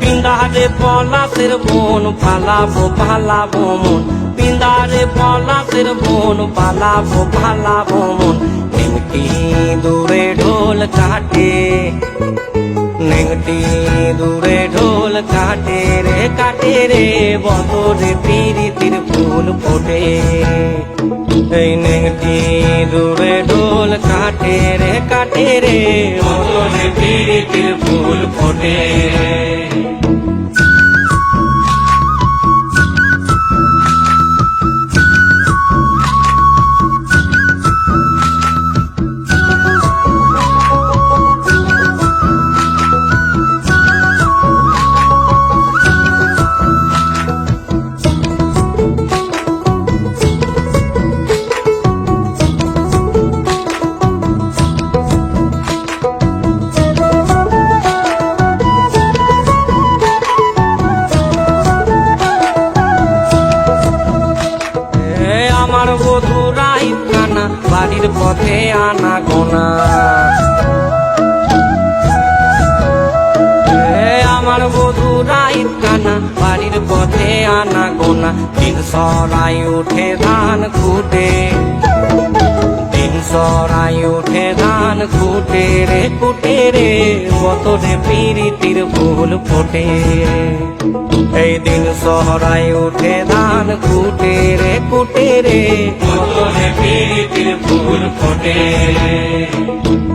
পিন্দারে পলাশের বোন পালাবো পালাবো মন। পিন্দারে পলাশের বোন পালাবো পালাবো মন। নিমটি দূরে ঢোল কাটে, নেংটি দূরে ঢোল কাটে রে কাটে রে, বদরে পিরিতির ফুল ফোটে। এই নেংটি দূরে ঢোল কাটে রে কাটে রে, বদরে পিরিতির ফুল ফোটে। কানা বাড়ির পথে আনা গোনা। আমার বধু রাইত কানা, বাড়ির পথে আনা গোনা। দিন সরাই উঠে ধান খুঁটে। দিন সরাই উঠে ধান খুঁটে রে কুটে রে, বতরে পিরিতির ফুল ফোটে। এই দিন সহরাই উঠে ধান কুটে রে কুটে রে வாழ்க்கை